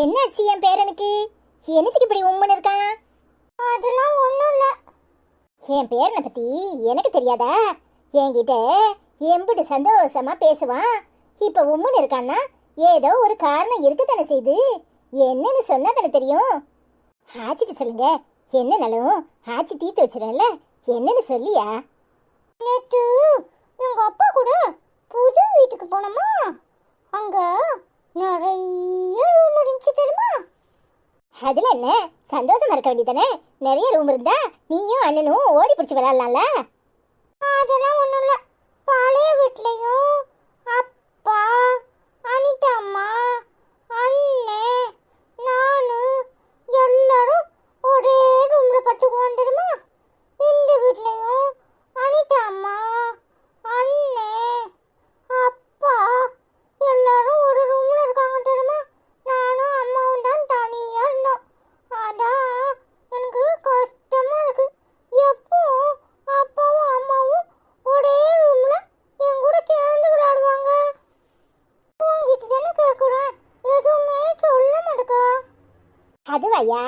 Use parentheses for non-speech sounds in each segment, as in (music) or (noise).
என்னாச்சு என் பேரனுக்கு என்னத்துக்கு இப்படி உம்முன்னு இருக்கான் அதெல்லாம் ஒன்றும் இல்லை. என் பேரனை பத்தி எனக்கு தெரியாதா? என்கிட்ட எம்பிட்டு சந்தோஷமா பேசுவான். இப்ப உம்முன்னு இருக்கான்னா ஏதோ ஒரு காரணம் இருக்கத்தானே செய்து? என்னன்னு சொன்னா தானே தெரியும்? ஆச்சிக்கு சொல்லுங்க. என்னனாலும் ஆச்சி தீர்த்து வச்சிடல என்னன்னு சொல்லியா? நேற்று எங்க அப்பா கூட புது வீட்டுக்கு போனோமா? அங்க நிறைய ரூம் இருந்துச்சு தெரியுமா? அதுல என்ன? சந்தோஷமா இருக்க வேண்டியதானே நிறைய ரூம் இருந்தா நீயும் அண்ணனும் ஓடி பிடிச்சி விளையாடலாம்ல? அதெல்லாம் ஒண்ணும் இல்ல. பழைய வீட்லயும் அப்பா அனிதா அம்மா அண்ணே நானு எல்லாரும் ஒரே ரூம்ல படுத்துக்குவோம் தெரியுமா இந்த வீட்லயும் அனிதா அம்மா அண்ணே அப்பா எல்லாரும் ஒரு ரூம்ல இருக்காங்க தெரியுமா நானும் அம்மாவும் தான் தனியா இருந்தோம் அதான் எனக்கு கஷ்டமா இருக்கு எப்போ அப்பாவும் அம்மாவும் ஒரே ரூம்ல என் கூட சேர்ந்து விளையாடுவாங்க உங்ககிட்ட தானே கேட்குறேன் எதுவுமே சொல்ல மாட்டேக்கா அதுவாயா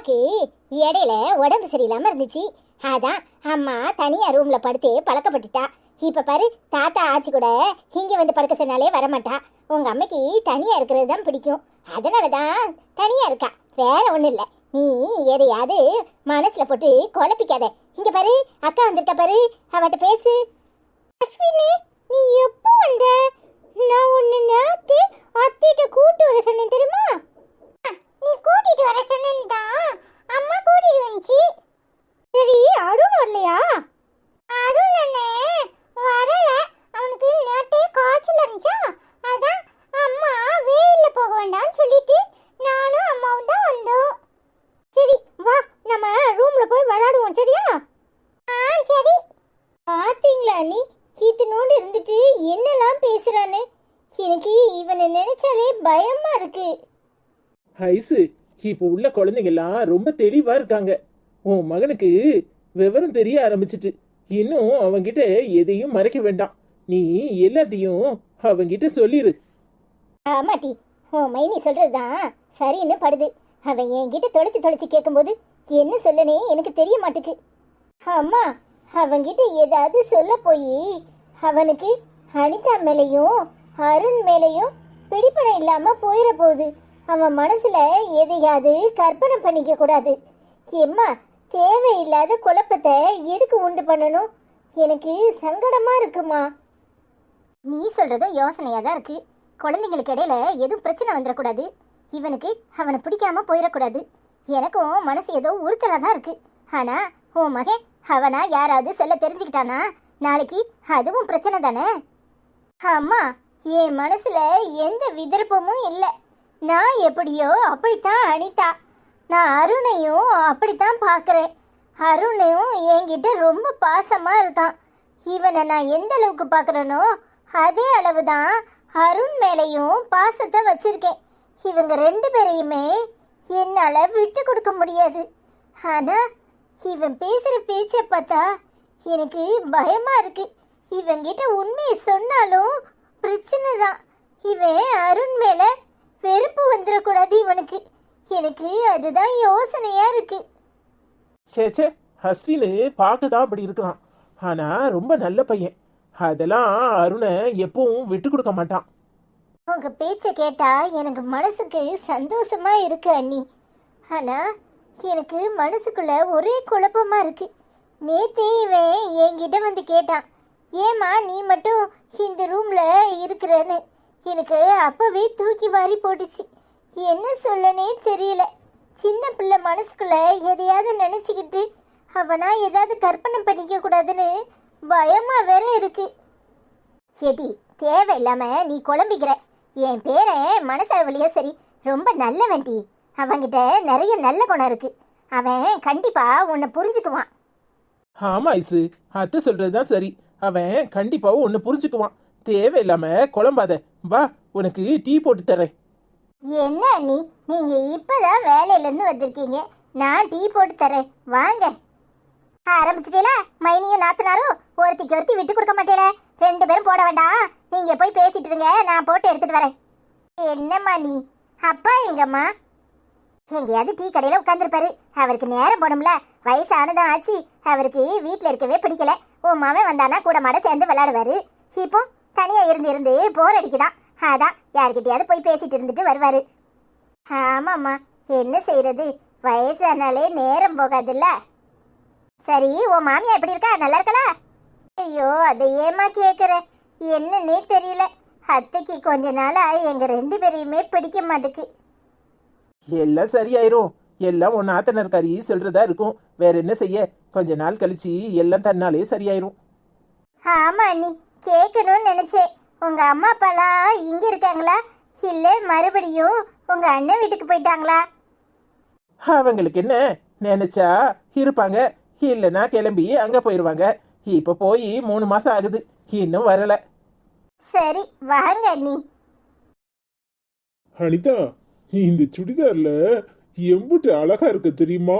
அம்மாக்கு இடையில உடம்பு சரியில்லாம இருந்துச்சு. அதான் அம்மா தனியா ரூம்ல படுத்து பழக்கப்பட்டுட்டா. இப்ப பாரு தாத்தா ஆச்சு கூட இங்க வந்து படுக்க சொன்னாலே வரமாட்டா. உங்க அம்மைக்கு தனியா இருக்கிறது தான் பிடிக்கும். அதனாலதான் தனியா இருக்கா. வேற ஒண்ணும் இல்ல. நீ எதையாவது மனசுல போட்டு குழப்பிக்காத. இங்க பாரு அக்கா வந்திருக்கா பாரு. அவட்ட பேசு. அஸ்வினி நீ எப்போ வந்த? நான் உன்னை நேத்து அத்திட்ட கூட்டு வர சொன்னேன் தெரியுமா? நீ கூட்டிட்டு வர சொன்னா அம்மா கூட்டிட்டு வந்துச்சு. சரி அருண் வரலையா? அருண் அண்ணே வரல. அவனுக்கு நேற்றே காய்ச்சல் இருந்துச்சா? அதான் அம்மா வெயில்ல போக வேண்டாம்னு சொல்லிட்டு நானும் அம்மாவும் தான் வந்தோம். சரி வா நம்ம ரூம்ல போய் விளையாடுவோம் சரியா? ஆ சரி. பாத்தீங்களா நீ இத்தனோடு இருந்துட்டு என்னெல்லாம் பேசுறான்னு? எனக்கு இவனை நினைச்சாலே பயமா இருக்கு. ஐசு இப்போ உள்ள குழந்தைங்கெல்லாம் ரொம்ப தெளிவா இருக்காங்க. உன் மகனுக்கு விவரம் தெரிய ஆரம்பிச்சிட்டு இன்னும் அவன்கிட்ட எதையும் மறைக்க வேண்டாம். நீ எல்லாத்தையும் அவங்கிட்ட சொல்லிரு. ஆமாட்டி உன் மைனி சொல்றதுதான் சரின்னு படுது. அவன் என்கிட்ட தொலைச்சு தொலைச்சு கேட்கும்போது என்ன சொல்லனே எனக்கு தெரிய மாட்டுக்கு. அம்மா அவன்கிட்ட ஏதாவது சொல்ல போய் அவனுக்கு அனிதா மேலையும் அருண் மேலையும் பிடிப்பணம் இல்லாம போயிட போகுது. அவன் மனசுல எதையாவது கற்பனை பண்ணிக்க கூடாது. எம்மா தேவையில்லாத குழப்பத்தை எதுக்கு உண்டு பண்ணணும்? எனக்கு சங்கடமா இருக்குமா? நீ சொல்றதும் யோசனையா தான் இருக்கு. குழந்தைங்களுக்கு இடையில எதுவும் பிரச்சனை வந்துடக்கூடாது. இவனுக்கு அவனை பிடிக்காம போயிடக்கூடாது. எனக்கும் மனசு ஏதோ உறுத்தலா தான் இருக்கு. ஆனா உன் மகன் அவனா யாராவது செல்ல தெரிஞ்சுக்கிட்டானா? நாளைக்கு அதுவும் பிரச்சனை தானே? அம்மா என் மனசுல எந்த விதர்ப்பமும் இல்லை. நான் எப்படியோ அப்படித்தான் அனிதா. நான் அருணையும் அப்படித்தான் பார்க்குறேன். அருணையும் என்கிட்ட ரொம்ப பாசமாக இருக்கான். இவனை நான் எந்த அளவுக்கு பார்க்குறேனோ அதே அளவு தான் அருண் மேலேயும் பாசத்தை வச்சிருக்கேன். இவங்க ரெண்டு பேரையுமே என்னால் விட்டு கொடுக்க முடியாது. ஆனால் இவன் பேசுகிற பேச்சை பார்த்தா எனக்கு பயமாக இருக்கு. இவங்கிட்ட உண்மையை சொன்னாலும் பிரச்சனை தான் இவன் அருண் மேலே வெறுப்பு வந்துடக்கூடாது இவனுக்கு. எனக்கு அதுதான் யோசனையா இருக்கு. சே சே அஸ்வின் பார்க்க தான் அப்படி இருக்கலாம் ஆனா ரொம்ப நல்ல பையன். அதெல்லாம் அருணை எப்பவும் விட்டு கொடுக்க மாட்டான். உங்க பேச்சை கேட்டா எனக்கு மனசுக்கு சந்தோஷமா இருக்கு அண்ணி. ஆனா எனக்கு மனசுக்குள்ள ஒரே குழப்பமா இருக்கு. நேத்தே இவன் என்கிட்ட வந்து கேட்டான் ஏமா நீ மட்டும் இந்த ரூம்ல இருக்கிறன்னு? எனக்கு அப்பவே தூக்கி வாரி போட்டுச்சு. என்ன சொல்லனே தெரியல. சின்ன பிள்ளை மனசுக்குள்ள எதையாவது நினச்சிக்கிட்டு அவனா ஏதாவது கற்பனை பண்ணிக்க கூடாதுன்னு பயமா வேற இருக்கு. செடி தேவையில்லாம நீ குழம்பிக்கிற. என் பேரன் மனசளவுலயே சரி. ரொம்ப நல்ல வண்டி அவன்கிட்ட நிறைய நல்ல குணம் இருக்கு. அவன் கண்டிப்பா உன்னை புரிஞ்சுக்குவான். ஆமா ஐசு. அத்தை சொல்றதுதான் சரி. அவன் கண்டிப்பாவும் உன்னை புரிஞ்சுக்குவான். தேவையில்லாம குழம்பாத. வா உனக்கு டீ போட்டு தரேன் என்ன நீ நீங்க இப்பதான் வேலையில இருந்து வந்திருக்கீங்க. நான் டீ போட்டு தரேன் வாங்க. ஆரம்பிச்சிட்டீங்களா? மைனியும் நாத்தனாரும் ஒருத்திக்கு ஒருத்தி விட்டு கொடுக்க மாட்டேல ரெண்டு பேரும் போட வேண்டாம். நீங்க போய் பேசிட்டு இருங்க. நான் போட்டு எடுத்துட்டு வரேன். என்னம்மா நீ அப்பா எங்கம்மா? எங்கேயாவது டீ கடையில் உட்காந்துருப்பாரு அவருக்கு நேரம் போடும்ல. வயசானதும் ஆச்சு. அவருக்கு வீட்டில் இருக்கவே பிடிக்கல. உன் மாமன் வந்தானா கூட மாட சேர்ந்து விளையாடுவாரு. இப்போ தனியாக இருந்து இருந்து போர் அடிக்குதான் அதான் யார்கிட்டயாவது போய் பேசிட்டு இருந்துட்டு வருவாரு. ஆமாம்மா என்ன செய்யறது வயசானாலே நேரம் போகாதுல்ல? சரி உன் மாமியா எப்படி இருக்கா? நல்லா இருக்கலா ஐயோ அதை ஏமா கேட்குற என்னன்னே தெரியல. அத்தைக்கு கொஞ்ச நாளா எங்க ரெண்டு பேரையுமே பிடிக்க மாட்டுக்கு. எல்லாம் சரியாயிரும். எல்லாம் உன் ஆத்தனர் கறி சொல்றதா இருக்கும். வேற என்ன செய்ய? கொஞ்ச நாள் கழிச்சு எல்லாம் தன்னாலே சரியாயிரும். ஆமா அண்ணி. கேட்கணும்னு நினைச்சேன். உங்க அம்மா அப்பாலாம் இங்க இருக்காங்களா? இல்ல மறுபடியும் உங்க அண்ணன் வீட்டுக்கு போயிட்டாங்களா? அவங்களுக்கு என்ன? நினைச்சா இருப்பாங்க. இல்லைன்னா கிளம்பி அங்க போயிருவாங்க. இப்ப போய் மூணு மாசம் ஆகுது. இன்னும் வரல. சரி வாங்க அண்ணி. அனிதா இந்த சுடிதார்ல எம்புட்டு அழகா இருக்கு தெரியுமா?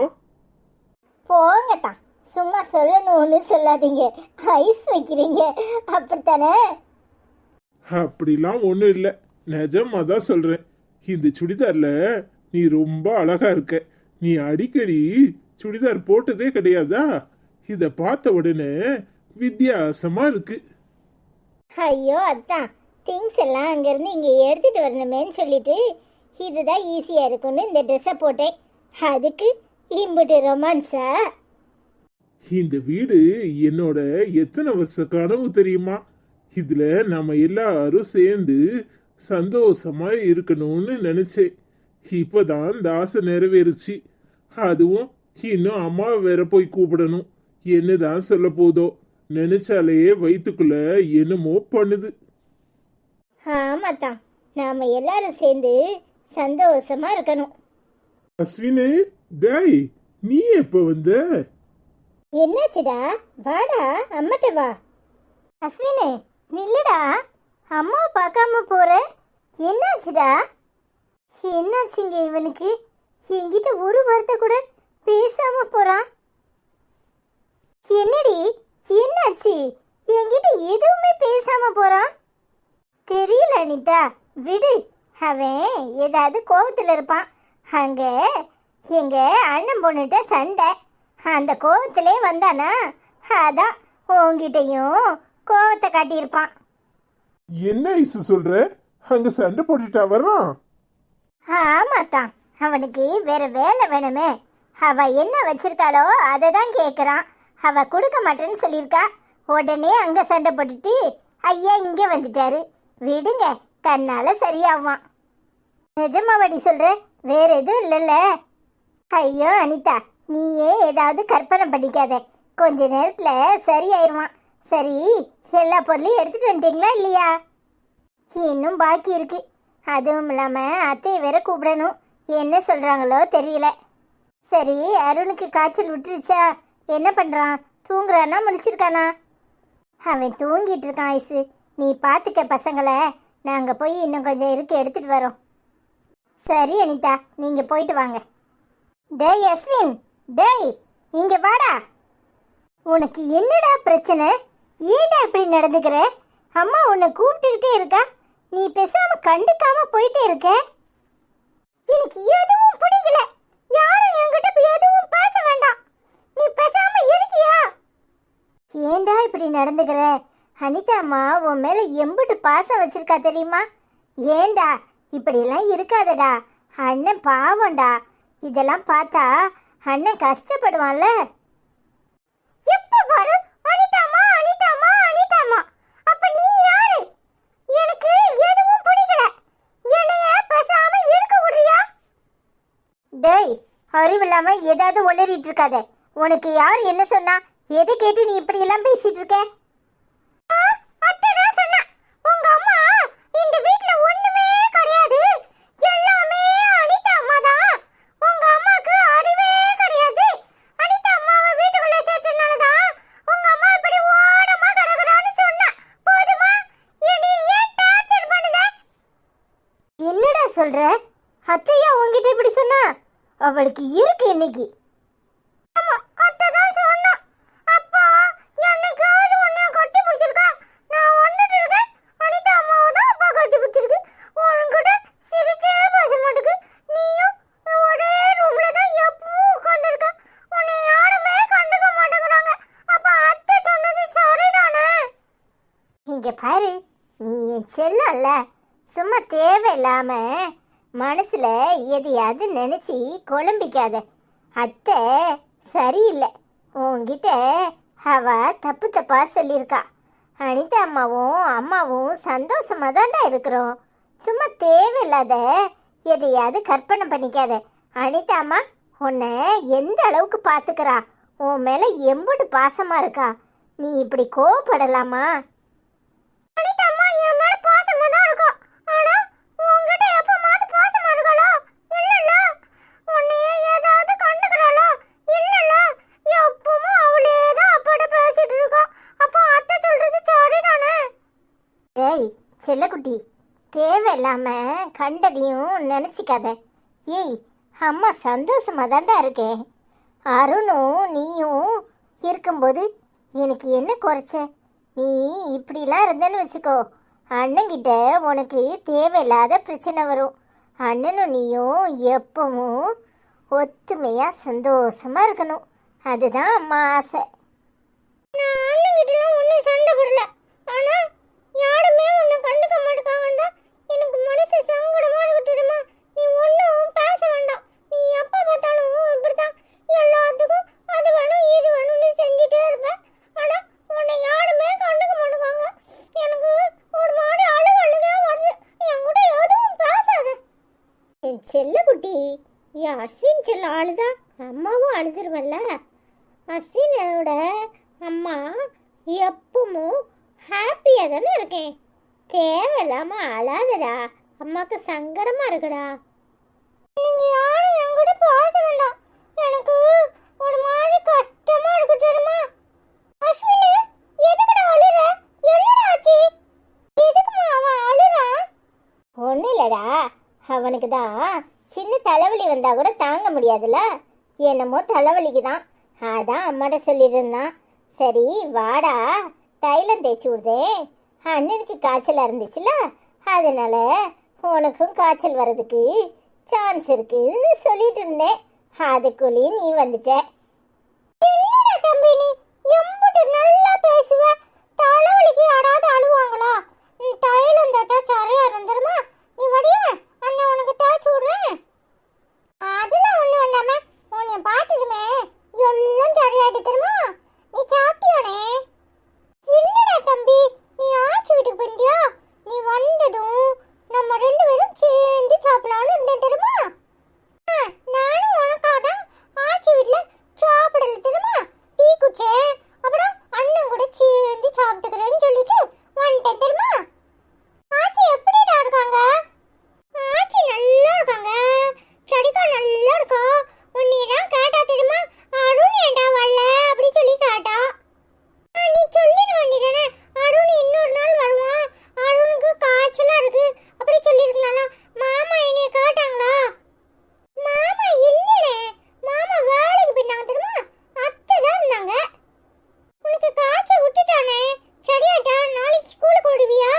போங்க தான் சும்மா சொல்லணும்னு சொல்லாதீங்க. ஐஸ் வைக்கிறீங்க. அப்படித்தானே? அப்படிலாம் ஒண்ணும் இல்ல. நிஜமா தான் சொல்றேன். இந்த சுடிதார்ல நீ ரொம்ப அழகா இருக்க. நீ அடிக்கடி சுடிதார் போட்டதே கிடையாதா? இத பார்த்த உடனே வித்தியாசமா இருக்கு. ஐயோ அதான். திங்ஸ் எல்லாம் அங்கேருந்து இங்கே எடுத்துகிட்டு வரணுமேன்னு சொல்லிட்டு இதுதான் ஈஸியாக இருக்கும்னு இந்த ட்ரெஸ்ஸை போட்டேன். அதுக்கு இம்புட்டு ரொமான்ஸா இந்த வீடு என்னோட எத்தனை வருஷ கனவு தெரியுமா? இதுல நாம எல்லாரும் சேர்ந்து சந்தோஷமா இருக்கணும்னு நினைச்சேன். இப்பதான் ஆசை நிறைவேறுச்சு. அதுவும் இன்னும் அம்மா வேற போய் கூப்பிடணும். என்னதான் சொல்ல போதோ நினைச்சாலே வயித்துக்குள்ள என்னமோ பண்ணுது. ஆமாம் தான் நாம் எல்லாரும் சேர்ந்து சந்தோஷமாக இருக்கணும். அஸ்வினு டேய் நீ எப்ப வந்த? என்னாச்சுடா? வாடா அம்மட்ட வா. அஸ்வினு நில்லுடா. அம்மா பார்க்காம போற? என்னாச்சுடா? என்னாச்சுங்க இவனுக்கு? என்கிட்ட ஒரு வார்த்தை கூட பேசாம போறான். என்னடி? என்னாச்சு? என்கிட்ட எதுவுமே பேசாம போறான். தெரியல அனிதா. விடு. அவன் ஏதாவது கோபத்துல இருப்பான். அங்க எங்க அண்ணன் பொண்ணுகிட்ட சண்டை. அந்த கோவத்திலே வந்தானா? அதான் உங்ககிட்டயும் கோவத்தை காட்டியிருப்பான். என்ன ஐசு சொல்ற? அங்க சண்டை போட்டுட்டா வர்றான் ஆமாத்தான் அவனுக்கு வேற வேலை வேணுமே. அவ என்ன வச்சிருக்காளோ அதை தான் கேட்குறான் அவ கொடுக்க மாட்டேன்னு சொல்லியிருக்கா. உடனே அங்க சண்டை போட்டுட்டு ஐயா இங்கே வந்துட்டாரு. விடுங்க தன்னால சரியாவான். நிஜமாவடி சொல்ற வேற எதுவும் இல்லைல்ல. ஐயோ அனிதா நீயே ஏதாவது கற்பனை பண்ணிக்காத கொஞ்ச நேரத்தில் சரியாயிருவான். சரி எல்லா பொருளையும் எடுத்துட்டு வந்துட்டீங்களா இல்லையா? இன்னும் பாக்கி இருக்கு. அதுவும் இல்லாமல் அத்தையை வேற கூப்பிடணும். என்ன சொல்கிறாங்களோ தெரியல. சரி அருணுக்கு காய்ச்சல் விட்டுருச்சா? என்ன பண்ணுறான் தூங்குறானா முடிச்சிருக்கானா அவன் தூங்கிட்டு இருக்கான் ஐசு. நீ பார்த்துக்க பசங்களை. நாங்கள் போய் இன்னும் கொஞ்சம் இருக்கு எடுத்துகிட்டு வரோம். சரி அனிதா நீங்கள் போயிட்டு வாங்க. டே அஸ்வின் டேய் இங்க வாடா. உனக்கு என்னடா பிரச்சனை? ஏன்டா இப்படி நடந்துக்கிற? அம்மா உன்னை கூப்பிட்டுக்கிட்டே இருக்கா? நீ பேசாம கண்டுக்காம போயிட்டே இருக்க? எனக்கு எதுவும் பிடிக்கல யாரும் என்கிட்ட போய் எதுவும் பேச வேண்டாம். நீ பேசாம இருக்கியா? ஏன்டா இப்படி நடந்துக்கிற? அனிதா அம்மா உன் மேல எம்புட்டு பாசம் வச்சிருக்கா தெரியுமா? ஏன்டா இப்படியெல்லாம் இருக்காதடா? அண்ணன் பாவம்டா. இதெல்லாம் பார்த்தா அண்ணன் கஷ்டப்படுவான்ல. எப்ப பாரு? அனிதாமா அனிதாமா அனிதாமா அப்ப நீ யாரு? எனக்கு எதுவும் பிடிக்கல என்னைய பேசாம இருக்க விடுறியா? டேய் அறிவில்லாம ஏதாவது உளறிட்டு இருக்காத. உனக்கு யார் என்ன சொன்னா? எதை கேட்டு நீ இப்படி எல்லாம் பேசிட்டு இருக்க அத்தைதான் சொன்னா உங்க அம்மா இந்த வீட்ல ஒண்ணுமே கிடையாது எல்லாமே அனிதா அம்மா தான் உங்க அம்மாக்கு அறிவே கிடையாது அனிதா அம்மாவை வீட்டுக்குள்ள சேர்த்தனால தான் உங்க அம்மா இப்படி ஓடமா கிடக்குறான்னு சொன்னா போதுமா என்னை ஏன் டார்ச்சர் பண்ணுத என்னடா சொல்ற அத்தையா உன்கிட்ட இப்படி சொன்னா அவளுக்கு இருக்கு இன்னைக்கு. மனசுல எதையாவது நினைச்சு குழம்பிக்காத. அத்தை சரியில்லை. உன்கிட்ட அவ தப்பு தப்பா சொல்லியிருக்கா. அனிதா அம்மாவும் அம்மாவும் சந்தோஷமா தான்டா இருக்கிறோம். சும்மா தேவையில்லாத எதையாவது கற்பனை பண்ணிக்காத. அனிதா அம்மா உன்னை எந்த அளவுக்கு பார்த்துக்கிறா உன் மேல எம்புட்டு பாசமா இருக்கா? நீ இப்படி கோவப்படலாமா? அனிதா அம்மா தேவையில்லாம கண்டதையும் நினச்சிக்காத. ஏய் அம்மா சந்தோஷமாக தாண்டா இருக்கேன் அருணும் நீயும் இருக்கும்போது எனக்கு என்ன குறைச்ச? நீ இப்படிலாம் இருந்தேன்னு வச்சுக்கோ. அண்ணங்கிட்ட உனக்கு தேவையில்லாத பிரச்சனை வரும். அண்ணனும் நீயும் எப்பவும் ஒத்துமையாக சந்தோஷமாக இருக்கணும். அதுதான் அம்மா ஆசை. நான் அண்ணங்கிட்டலாம் ஒன்றும் சண்டை போடல. ஆனால் யாருமே உன்னை கண்டுக்க மாட்டேங்காங்கன்னு எனக்கு மனசு சங்கடமா இருக்கு தெரியுமா? நீ ஒன்றும் பேச வேண்டாம். நீ எப்போ பார்த்தாலும் இப்படிதான் எல்லாத்துக்கும் அது வேணும் இது வேணும்னு செஞ்சுட்டே இருப்ப ஆனால் உன்னை யாருமே கண்டுக்க மாட்டேங்காங்க எனக்கு ஒரு மாதிரி அழுக அழுகே வருது. என் கூட எதுவும் பேசாத. என் செல்லக்குட்டி என் அஸ்வின் செல்ல அழுதா அம்மாவும் அழுதுருவல்ல. அஸ்வினோட அம்மா எப்பவும் ஹாப்பியாக தானே இருக்கேன். தேவையில்லாம அழாதடா. அம்மாக்கு சங்கடமா இருக்குடா. நீங்க யாரும் என் கூட பேச வேண்டாம். எனக்கு ஒரு மாதிரி கஷ்டமா இருக்கு தெரியுமா? அஸ்வினி எதுக்குடா அழுற? என்னடா ஆச்சு? எதுக்குமா அவன் அழுறான் ஒன்றும் இல்லடா. அவனுக்கு தான் சின்ன தலைவலி வந்தா கூட தாங்க முடியாதுல்ல? என்னமோ தலைவலிக்கு தான் அதான் அம்மாட்ட சொல்லிட்டு இருந்தான். சரி வாடா. தைலம் தேய்ச்சி விடுதேன். அண்ணனுக்கு காய்ச்சல் இருந்துச்சுல அதனால உனக்கும் காய்ச்சல் வர்றதுக்கு சான்ஸ் இருக்குன்னு சொல்லிட்டு இருந்தேன். அதுக்குள்ளேயும் நீ வந்துட்ட. என்னடா தம்பி நீ எம்புட்டு நல்லா பேசுவ? தலைவலிக்கு யாராவது அழுவாங்களா? நீ தட்டா சரியா இருந்துருமா நீ வடிய அண்ணன் உனக்கு தேய்ச்சி விடுறேன் அதெல்லாம் ஒண்ணு வேண்டாம உன்னை பார்த்ததுமே எல்லாம் சரியாயிட்டு தெரியுமா நீ சாப்பிட்டியானே இல்லடா தம்பி நீ ஆச்சி வீட்டுக்கு போண்டியா நீ வந்ததும் நம்ம ரெண்டு பேரும் சேர்ந்து சாப்பிடலாம்னு இருந்தேன் தெரியுமா ஆ, நானும் உனக்காக தான் ஆச்சி வீட்ல சாப்பிடல தெரியுமா டீ குடிச்சேன் அப்புறம் அண்ணன் கூட சேர்ந்து சாப்பிட்டுக்கிறேன்னு சொல்லிட்டு வந்துட்டேன் தெரியுமா ஆச்சி எப்படிடா இருக்காங்க ஆச்சி நல்லா இருக்காங்க சரிக்கா நல்லா இருக்கா உன்னையெல்லாம் கேட்டா தெரியுமா அருண் ஏண்டா வரல அப்படி சொல்லி கேட்டா ஆ, நீ சொல்லிட வேண்டியதானே அருண் இன்னொரு நாள் வருவான் அருணுக்கு காய்ச்சலா இருக்கு அப்படி சொல்லிருக்கலாம்ல மாமா என்னைய கேட்டாங்களா மாமா இல்லனே மாமா வேலைக்கு போயிட்டாங்க தெரியுமா அத்தை தான் இருந்தாங்க உனக்கு காய்ச்சல் விட்டுட்டானே சரியாட்டா நாளைக்கு ஸ்கூலுக்கு ஓடுவியா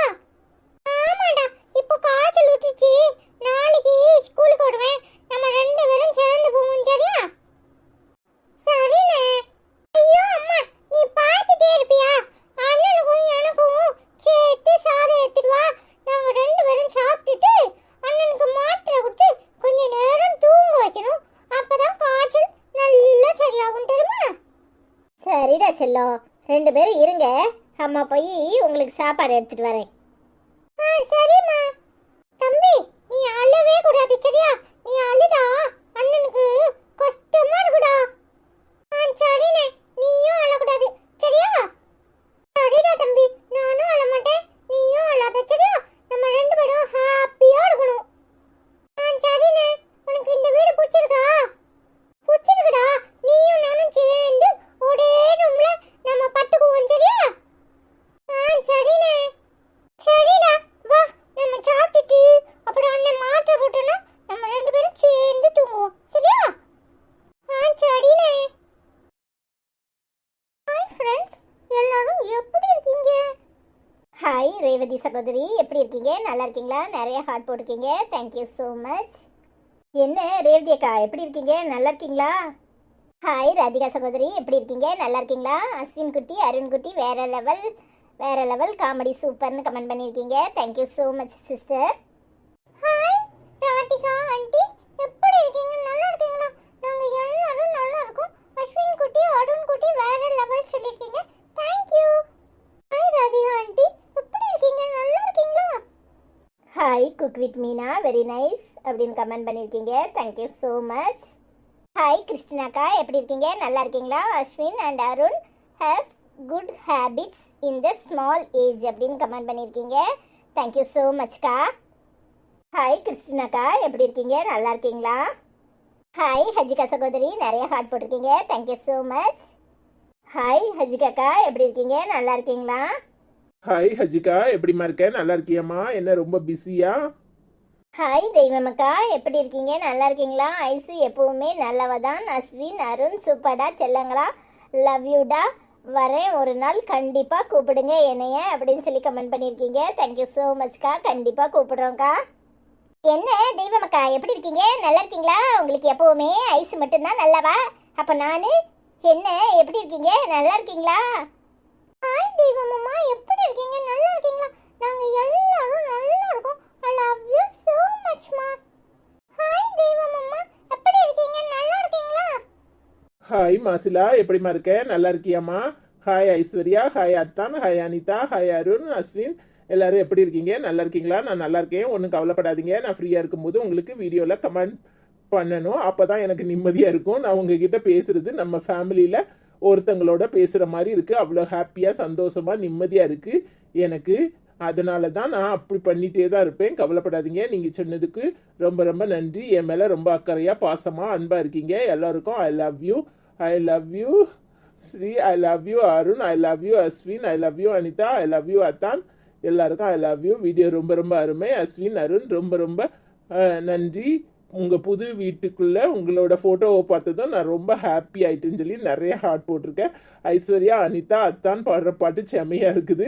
ஆமாடா இப்போ காய்ச்சல் விட்டுச்சு நாளைக்கு ஸ்கூலுக்கு வருவேன் நம்ம ரெண்டு பேரும் சேர்ந்து போவோம் சரியா சரிண்ணே ஐயோ அம்மா நீ பார்த்துட்டே இருப்பியா அண்ணனுக்கும் எனக்கும் சேர்த்து சாதம் எடுத்துட்டு வா நாங்க ரெண்டு பேரும் சாப்பிட்டுட்டு அண்ணனுக்கு மாத்திரை கொடுத்து கொஞ்ச நேரம் தூங்க வைக்கணும் அப்பதான் காய்ச்சல் நல்லா சரியாகும் தெரியுமா சரிடா செல்லம் ரெண்டு பேரும் இருங்க அம்மா போய் உங்களுக்கு சாப்பாடு எடுத்துட்டு வரேன் ஆ சரிம்மா தம்பி நீ அழவே கூடாது சரியா நீ அழுதா அண்ணனுக்கு கஷ்டமா இருக்குடா ஆ சரிண்ணே நீயும் அழக்கூடாது சரியா சரிடா தம்பி நானும் அழ மாட்டேன் நீயும் அழாத சரியா நம்ம ரெண்டு பேரும் ஹாப்பியா இருக்கணும் ஆ சரிண்ணே உனக்கு இந்த வீடு பிடிச்சிருக்கா பிடிச்சிருக்குடா நீயும் நானும் சேர்ந்து ஒரே ரூம்ல நம்ம பத்துக்குவோம் சரியா ஆ சரிண்ணே சரிடா வா நம்ம சாப்பிட்டுட்டு அப்புறம் அண்ணன் மாத்திரை போட்டோன்னா நம்ம ரெண்டு பேரும் சேர்ந்து தூங்குவோம் சரியா ஆ சரிண்ணே ஹாய் ஃப்ரெண்ட்ஸ் எல்லாரும் எப்படி இருக்கீங்க ஹாய் ரேவதி சகோதரி எப்படி இருக்கீங்க? நல்லா இருக்கீங்களா? நிறைய ஹார்ட் போட்டிருக்கீங்க. தேங்க்யூ ஸோ மச் என்ன ரேவதி அக்கா எப்படி இருக்கீங்க? நல்லா இருக்கீங்களா? ஹாய் ராதிகா சகோதரி எப்படி இருக்கீங்க? நல்லா இருக்கீங்களா? அஸ்வின் குட்டி அருண் குட்டி வேற லெவல் வேற லெவல் காமெடி சூப்பர்னு கமெண்ட் பண்ணியிருக்கீங்க. Thank you so much sister hi Radhika aunty எப்படி இருக்கீங்க நல்லா இருக்கீங்களா நாங்க எல்லாரும் நல்லா இருக்கோம் அஸ்வின் குட்டி அருண் குட்டி வேற லெவல் சொல்லிருக்கீங்க thank you hi Radhika aunty எப்படி இருக்கீங்க நல்லா இருக்கீங்களா hi cook with Meena very nice அப்படின்னு கமெண்ட் பண்ணியிருக்கீங்க thank you so much hi கிறிஸ்டினாக்கா எப்படி இருக்கீங்க? நல்லா இருக்கீங்களா? Ashwin and Arun has good habits in the small age அப்படின்னு கமெண்ட் பண்ணியிருக்கீங்க தேங்க்யூ ஸோ மச்க்கா ஹாய் கிறிஸ்டினாக்கா எப்படி இருக்கீங்க? நல்லா இருக்கீங்களா? ஹாய் ஹஜிகா சகோதரி. நிறைய ஹார்ட் போட்டிருக்கீங்க. Thank you so much hi ஹஜிகாக்கா எப்படி இருக்கீங்க? நல்லா இருக்கீங்களா? ஹாய் ஹஜிகா எப்படிம்மா இருக்க? நல்லா இருக்கியம்மா? என்ன ரொம்ப பிஸியா ஹாய் தெய்வமக்கா. எப்படி இருக்கீங்க? நல்லா இருக்கீங்களா? ஐசு எப்பவுமே நல்லவ தான் அஸ்வின் அருண் சூப்பர்டா செல்லங்களா. லவ் யூடா வரேன். ஒரு நாள் கண்டிப்பாக கூப்பிடுங்க என்னைய அப்படின்னு சொல்லி கமெண்ட் பண்ணியிருக்கீங்க. தேங்க்யூ ஸோ மச்க்கா கண்டிப்பாக கூப்பிடுறோங்க்கா என்ன தெய்வமக்கா எப்படி இருக்கீங்க? நல்லா இருக்கீங்களா? உங்களுக்கு எப்பவுமே ஐஸ் மட்டும்தான் நல்லவா? அப்போ நான் என்ன எப்படி இருக்கீங்க? நல்லா இருக்கீங்களா? ஹாய் தெய்வமம்மா எப்படி இருக்கீங்க? நல்லா இருக்கீங்களா? நாங்க எல்லாரும் நல்லா இருக்கோம். I love you so much மா ஹாய் தெய்வமம்மா எப்படி இருக்கீங்க? நல்லா இருக்கீங்களா? ஹாய் மாசிலா. எப்படிம்மா இருக்க? நல்லா இருக்கியாமா ஹாய் ஐஸ்வர்யா. ஹாய் அத்தான். ஹாய் அனிதா. ஹாய் அருண் அஸ்வின். எல்லாரும் எப்படி இருக்கீங்க? நல்லா இருக்கீங்களா? நான் நல்லா இருக்கேன். ஒன்றும் கவலைப்படாதீங்க. நான் ஃப்ரீயாக இருக்கும்போது உங்களுக்கு வீடியோவில் கமெண்ட் பண்ணணும். அப்போ தான் எனக்கு நிம்மதியாக இருக்கும். நான் உங்ககிட்ட பேசுகிறது நம்ம ஃபேமிலியில் ஒருத்தங்களோட பேசுகிற மாதிரி இருக்குது அவ்வளோ ஹாப்பியாக சந்தோஷமாக நிம்மதியாக இருக்குது எனக்கு. அதனால தான் நான் அப்படி பண்ணிகிட்டே தான் இருப்பேன். கவலைப்படாதீங்க. நீங்கள் சொன்னதுக்கு ரொம்ப ரொம்ப நன்றி. என் மேலே ரொம்ப அக்கறையாக பாசமாக அன்பாக இருக்கீங்க. எல்லாருக்கும் I love you I love you Sri I love you Arun. I love you Ashwin. I love you Anitha. I love you அத்தான் எல்லாருக்கும் ஐ லவ் யூ வீடியோ ரொம்ப ரொம்ப அருமை. அஸ்வின் அருண் ரொம்ப ரொம்ப நன்றி. உங்கள் புது வீட்டுக்குள்ளே உங்களோட ஃபோட்டோவை பார்த்ததும் நான் ரொம்ப ஹாப்பி ஆயிட்டுன்னு சொல்லி நிறைய ஹார்ட் போட்டிருக்கேன். ஐஸ்வர்யா அனிதா அத்தான் பாடுற பாட்டு செம்மையாக இருக்குது.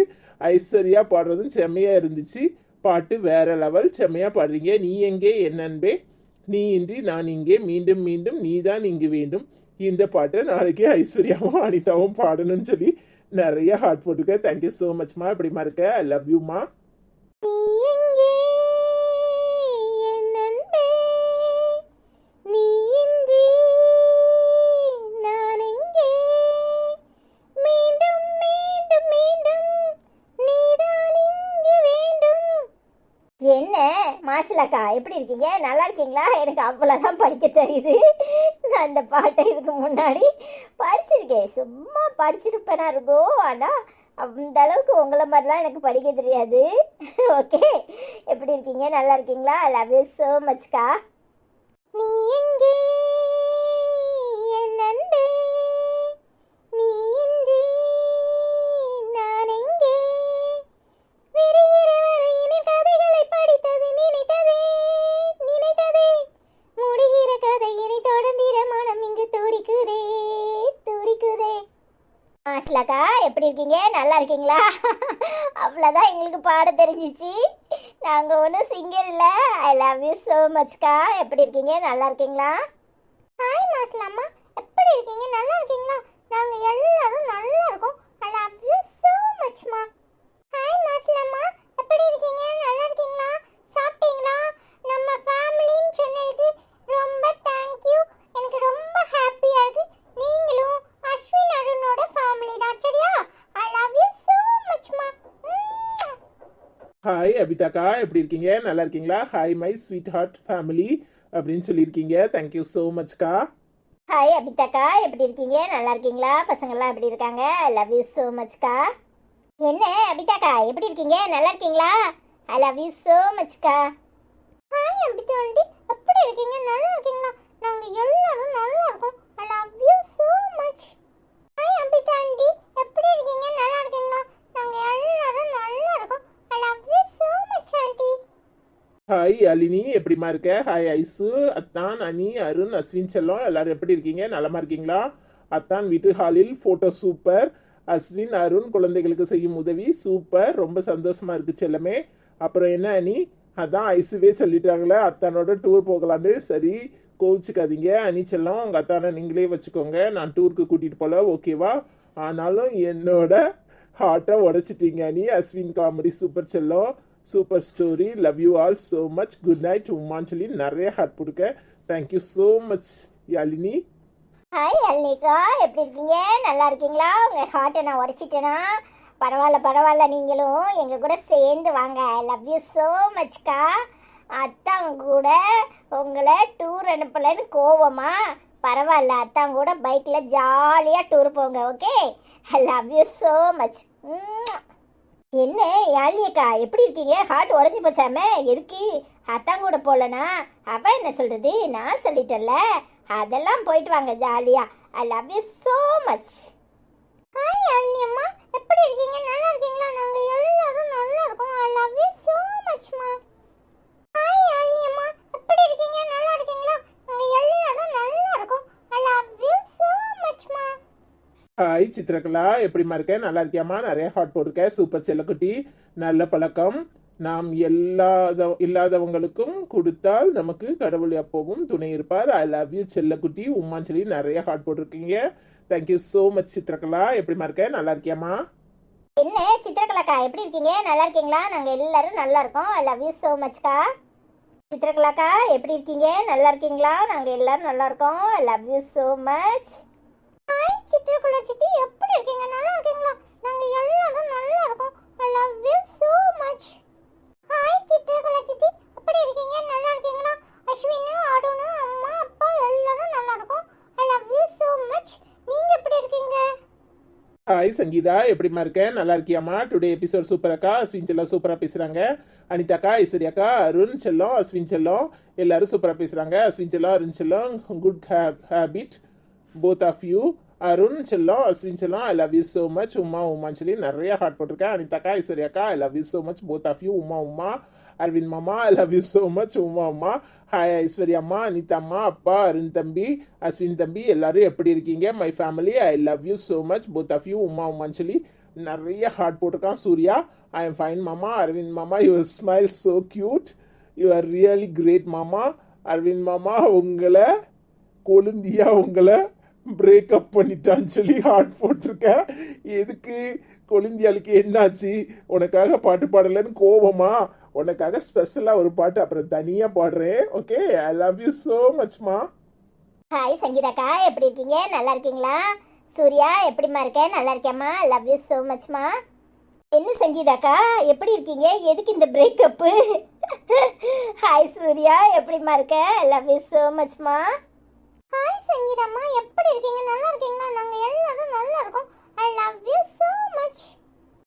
ஐஸ்வர்யா பாடுறதும் செம்மையாக இருந்துச்சு. பாட்டு வேற லெவல் செம்மையாக பாடுறீங்க. நீ எங்கே என்னன்பே நீ இன்றி நான் இங்கே. மீண்டும் மீண்டும் நீதான் இங்கு வேண்டும். இந்த பாட்டை நாளைக்கு ஐஸ்வர்யாவும் அனிதாவும் பாடணும்னு சொல்லி நிறைய ஹார்ட் போட்டிருக்கேன். தேங்க்யூ ஸோ மச்மா இப்படிமா இருக்க. ஐ லவ் யூமா அக்கா எப்படி இருக்கீங்க? நல்லா இருக்கீங்களா? எனக்கு அவ்வளோதான் படிக்க தெரியுது. நான் இந்த பாட்டை இதுக்கு முன்னாடி படிச்சிருக்கேன். சும்மா படிச்சிருப்பேனா இருக்கும் ஆனால் அந்த அளவுக்கு உங்களை மாதிரிலாம் எனக்கு படிக்க தெரியாது. (laughs) ஓகே எப்படி இருக்கீங்க? நல்லா இருக்கீங்களா? லவ் யூ ஸோ மச்க்கா இருக்கீங்க? நல்லா இருக்கீங்களா? அவ்வளோதான் எங்களுக்கு பாட தெரிஞ்சிச்சு. நாங்கள் ஒன்றும் சிங்கர் இல்லை. ஐ லவ் யூ ஸோ மச்க்கா எப்படி இருக்கீங்க? நல்லா இருக்கீங்களா ஹாய் மாஸ்லாம்மா எப்படி இருக்கீங்க நல்லா இருக்கீங்களா நாங்கள் எல்லாரும் நல்லா இருக்கோம் ஐ லவ் யூ ஸோ மச்மா ஹாய் மாஸ்லாம்மா எப்படி இருக்கீங்க நல்லா இருக்கீங்களா சாப்பிட்டீங்களா நம்ம ஃபேமிலின்னு சொன்னதுக்கு ரொம்ப தேங்க்யூ எனக்கு ரொம்ப ஹாப்பியாக இருக்கு நீங்களும் அஸ்வின் அருணோட ஃபேமிலி தான் சரியா ஐ லவ் யூ ஸோ மச்மா ஹாய் அபிதாக்கா எப்படி இருக்கீங்க? நல்லா இருக்கீங்களா? Hi my sweet heart family அப்படின்னு சொல்லியிருக்கீங்க. தேங்க்யூ ஸோ மச்க்கா ஹாய் அபிதாக்கா எப்படி இருக்கீங்க? நல்லா இருக்கீங்களா? பசங்கள்லாம் எப்படி இருக்காங்க? லவ் யூ ஸோ மச்க்கா என்ன அபிதாக்கா எப்படி இருக்கீங்க? நல்லா இருக்கீங்களா? ஐ லவ் யூ ஸோ மச்க்கா ஹாய் அபிதா ஆண்டி எப்படி இருக்கீங்க? நல்லா இருக்கீங்களா? நாங்கள் எல்லாரும் நல்லா இருக்கோம். I love you so much hi Abitha aunty எப்படி இருக்கீங்க? நல்லா இருக்கீங்களா நாங்கள் எல்லாரும் நல்லா இருக்கோம் I love you so much aunty hi Alini எப்படிமா இருக்க? ஹாய் ஐசு. அத்தான் அனி அருண் அஸ்வின் செல்லம். எல்லாரும் எப்படி இருக்கீங்க? நலமா இருக்கீங்களா? அத்தான் வீட்டு ஹாலில். ஃபோட்டோ சூப்பர் அஸ்வின் அருண் குழந்தைகளுக்கு செய்யும் உதவி. சூப்பர் ரொம்ப சந்தோஷமா இருக்கு செல்லமே. அப்புறம் என்ன அனி? அதான் ஐசுவே சொல்லிட்டாங்களே. அத்தானோட டூர் போகலான்னு சரி கோவிச்சுக்காதீங்க. அனி செல்லம் உங்கள் அத்தானை நீங்களே வச்சுக்கோங்க. நான் டூருக்கு கூட்டிகிட்டு போகல ஓகேவா ஆனாலும் என்னோட ஹார்ட்டை உடைச்சிட்டீங்க அனி. அஸ்வின் காமெடி சூப்பர் செல்லம். Super story love you all so much good night உமான்னு சொல்லி நிறைய ஹார்ட் கொடுக்க thank you so much Yazhini hi Allika எப்படி இருக்கீங்க? நல்லா இருக்கீங்களா? உங்கள் ஹார்ட்டை நான் உடச்சிட்டேனா? பரவாயில்ல பரவாயில்ல. நீங்களும் எங்கள் கூட சேர்ந்து வாங்க. லவ் யூ ஸோ மச்க்கா அத்தான் கூட உங்களை டூர் அனுப்பலைன்னு கோவமா? பரவாயில்ல அத்தான் கூட பைக்கில் ஜாலியாக டூர் போங்க okay I love you so much ம். என்ன யாழியக்கா எப்படி இருக்கீங்க? ஹார்ட் உடஞ்சி போச்சாமே? எதுக்கு? அத்தான் கூட போகலனா அவள் என்ன சொல்கிறது நான் சொல்லிட்டேன்ல. அதெல்லாம் போயிட்டு வாங்க ஜாலியா. I love you so much hi யாழியம்மா எப்படி இருக்கீங்க? நல்லா இருக்கீங்களா? நாங்கள் எல்லாரும் நல்லா இருக்கோம். ஐ லவ் யூ ஸோ மச்மா ஹாய் யாழியம்மா எப்படி இருக்கீங்க நல்லா இருக்கீங்களா நாங்க எல்லாரும் நல்லா இருக்கோம் ஐ லவ் யூ ஸோ மச்மா ஹாய் சித்திரகலா எப்படிமா இருக்கேன் நல்லா இருக்கியாம்மா? நிறைய ஹாட் போட்டிருக்கேன் சூப்பர் செல்லக்குட்டி நல்ல பழக்கம். நாம் எல்லாத இல்லாதவங்களுக்கும் கொடுத்தால் நமக்கு கடவுள் எப்பவும் துணை இருப்பார். ஐ லவ் யூ செல்லக்குட்டி உமான்னு சொல்லி நிறைய ஹாட் போட்டிருக்கீங்க. தேங்க்யூ ஸோ மச் சித்திரகலா எப்படிமா இருக்கேன் நல்லா இருக்கியாம்மா? என்ன சித்திரகலாக்கா எப்படி இருக்கீங்க? நல்லா இருக்கீங்களா? நாங்க எல்லாரும் நல்லா இருக்கோம். ஐ லவ் யூ ஸோ மச்க்கா சித்திரகலாக்கா எப்படி இருக்கீங்க? நல்லா இருக்கீங்களா? நாங்க எல்லாரும் நல்லா இருக்கோம். I love you so much Chitrakala சித்தி எப்படி இருக்கீங்க? நல்லா இருக்கீங்களா? நாங்க எல்லாரும் நல்லா இருக்கோம். I love you so much hi Chitrakala சித்தி எப்படி இருக்கீங்க? நல்லா இருக்கீங்களா? அஸ்வின் அருணு அம்மா அப்பா எல்லாரும் நல்லா இருக்கோம். I love you so much நீங்க எப்படி இருக்கீங்க? ஹாய் சங்கீதா. எப்படிமா இருக்க? நல்லா இருக்கியாம்மா? டுடே எபிசோட் சூப்பராக்கா அஸ்வின் செல்லம் சூப்பராக பேசுகிறாங்க அனிதாக்கா ஐஸ்வர்யாக்கா அருண் செல்லம் அஸ்வின் செல்லம். எல்லாரும் சூப்பராக பேசுகிறாங்க அஸ்வின் செல்லம் அருண் செல்லம் good habit both of you Arun செல்லம் அஸ்வின் செல்லம் I love you so much Uma உமான்னு சொல்லி நிறைய ஹார்ட் போட்டிருக்கேன். அனிதாக்கா ஐஸ்வர்யாக்கா I love you so much both of you Uma Uma. Aravind மாமா I love you so much Uma Uma. Hi Aishwarya அம்மா அனிதா அம்மா அப்பா அருண் தம்பி அஸ்வின் தம்பி எல்லாரும் எப்படி இருக்கீங்க? My family I love you so much both of you Uma உமான்னு சொல்லி. நிறைய ஹார்ட் போட்டிருக்கான் சூர்யா. ஐ எம் ஃபைன் மாமா. அரவிந்த் மாமா your smile so cute you are really great மாமா. அரவிந்த் மாமா உங்களை கொழுந்தியா உங்களை பிரேக்கப் பண்ணிட்டான்னு சொல்லி ஹார்ட் போட்டிருக்கேன் எதுக்கு? கொழுந்தியாளுக்கு என்னாச்சு? உனக்காக பாட்டு பாடலைன்னு கோபமா உனக்காக ஸ்பெஷலாக ஒரு பாட்டு அப்புறம் தனியாக பாடுறேன். Okay I love you so மச்மா hi சங்கீதாக்கா. எப்படி இருக்கீங்க? நல்லா இருக்கீங்களா? சூர்யா எப்படிம்மா இருக்கேன் நல்லா இருக்கேம்மா லவ் யூ ஸோ மச்மா என்ன சங்கீதாக்கா? எப்படி இருக்கீங்க? எதுக்கு இந்த பிரேக்கப்பு ஹாய் (laughs) சூர்யா. எப்படிம்மா இருக்க? லவ் யூ ஸோ மச்மா சங்கீதம்மா எப்படி இருக்கீங்க? நல்லா இருக்கீங்களா? நாங்கள் எல்லாரும் நல்லா இருக்கோம். I love you so much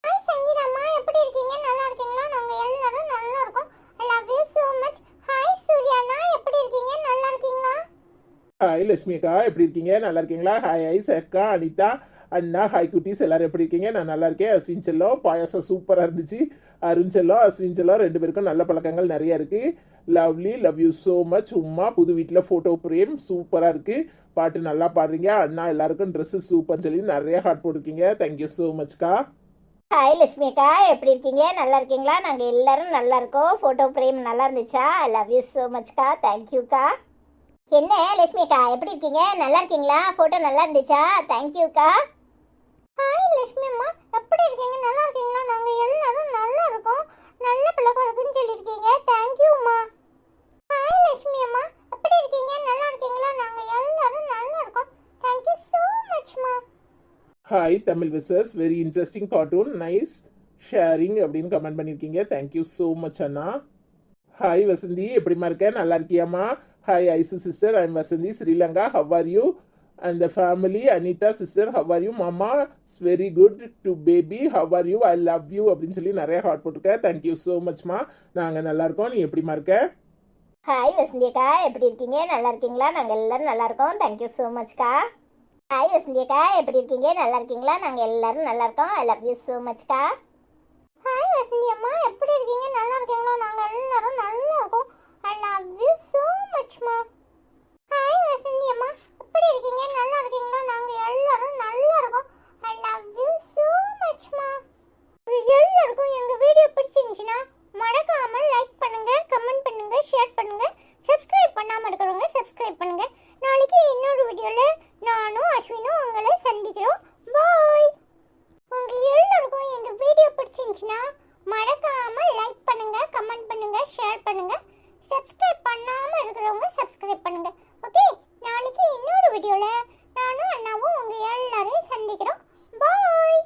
hi சங்கீதம்மா எப்படி இருக்கீங்க? நல்லா இருக்கீங்களா? நாங்கள் எல்லாரும் நல்லா இருக்கோம். I love you so much hi சூர்யாண்ணா எப்படி இருக்கீங்க? நல்லா இருக்கீங்களா? ஹாய் லட்சுமி அக்கா எப்படி இருக்கீங்க? நல்லா இருக்கீங்களா? ஹாய் ஐஸ் அக்கா அனிதா. அண்ணா ஹாய் குட்டீஸ் எல்லாரும் எப்படி இருக்கீங்க? நான் நல்லா இருக்கேன். அஸ்வின் செல்லம் பாயாசம் சூப்பராக இருந்துச்சு. அருண் செல்லம் அஸ்வின் செல்லம் ரெண்டு பேருக்கும் நல்ல பழக்கங்கள் நிறைய இருக்கு. Lovely love you so much Uma புது வீட்டில் ஃபோட்டோ பிரேம் சூப்பராக இருக்கு. பாட்டு நல்லா பாடுறீங்க. அண்ணா எல்லாருக்கும் ட்ரெஸ்ஸு சூப்பர்னு சொல்லி நிறைய ஹார்ட் போட்டிருக்கீங்க. தேங்க்யூ ஸோ மச்க்கா ஹாய் லட்சுமி அக்கா. எப்படி இருக்கீங்க? நல்லா இருக்கீங்களா? நாங்கள் எல்லாரும் நல்லா இருக்கோம். ஃபோட்டோ ஃப்ரேம் நல்லா இருந்துச்சா? ஐ லவ் யூ ஸோ மச்க்கா தேங்க்யூக்கா என்ன லட்சுமி அக்கா எப்படி இருக்கீங்க? நல்லா இருக்கீங்களா? ஃபோட்டோ நல்லா இருந்துச்சா? தேங்க்யூக்கா ஹாய் லட்சுமி அம்மா எப்படி இருக்கீங்க? நல்லா இருக்கீங்களா? நாங்கள் எல்லாரும் நல்லா இருக்கோம். நல்ல பழக்கம் இருக்குன்னு சொல்லியிருக்கீங்க. தேங்க்யூம்மா ஹாய் லட்சுமி அம்மா எப்படி இருக்கீங்க? நல்லா இருக்கீங்களா? நாங்கள் எல்லாரும் நல்லா இருக்கோம். Thank you so மச்மா hi Tamil wishes very interesting cartoon nice sharing அப்படின்னு கமெண்ட் பண்ணியிருக்கீங்க. தேங்க்யூ ஸோ மச் அண்ணா. ஹாய் வசந்தி. எப்படிமா இருக்க? நல்லா இருக்கியாம்மா? Hi Aishu sister I'm Vasanthi. Sri Lanka. How are you and the family Anitha sister how are you மாமா it's very good to baby how are you I love you அப்படின்னு சொல்லி நிறைய heart போட்டிருக்கேன். Thank you so மச்மா நாங்கள் நல்லா இருக்கோம். நீ எப்படிம்மா இருக்க? ஹாய் வசந்தி அக்கா எப்படி இருக்கீங்க? நல்லா இருக்கீங்களா? நாங்கள் எல்லாரும் நல்லா இருக்கோம். தேங்க்யூ ஸோ மச்க்கா ஹாய் வசந்தி அக்கா எப்படி இருக்கீங்க? நல்லா இருக்கீங்களா? நாங்கள் எல்லாரும் நல்லா இருக்கோம். ஐ லவ் யூ ஸோ மச்க்கா ஹாய் வசந்தி அம்மா எப்படி இருக்கீங்க? நல்லா இருக்கீங்களா? நாங்கள் எல்லாரும் நல்லா இருக்கோம். ஐ லவ் யூ ஸோ மச்மா ஹாய் வசந்தி அம்மா எப்படி இருக்கீங்க? நல்லா இருக்கீங்களா? நாங்க எல்லாரும் நல்லா இருக்கோம். I love you so much மா எல்லாருக்கும் எங்க வீடியோ பிடிச்சிருந்துச்சுன்னா மறக்காம லைக் பண்ணுங்க கமெண்ட் பண்ணுங்க ஷேர் பண்ணுங்க சப்ஸ்கிரைப் பண்ணாம இருக்கிறவங்க சப்ஸ்கிரைப் பண்ணுங்க. நாளைக்கு இன்னொரு வீடியோல நானும் அஸ்வினும் உங்களை சந்திக்கிறோம். பாய் உங்க எல்லாருக்கும் எங்க வீடியோ பிடிச்சிருந்துச்சுன்னா மறக்காம லைக் பண்ணுங்க கமெண்ட் பண்ணுங்க ஷேர் பண்ணுங்க. சப்ஸ்கிரைப் பண்ணாம இருக்கிறவங்க சப்ஸ்கிரைப் பண்ணுங்க. ஓகே நாளைக்கு இன்னொரு வீடியோவில் நானும் அண்ணாவும் உங்கள் எல்லாரையும் சந்திக்கிறோம். பாய்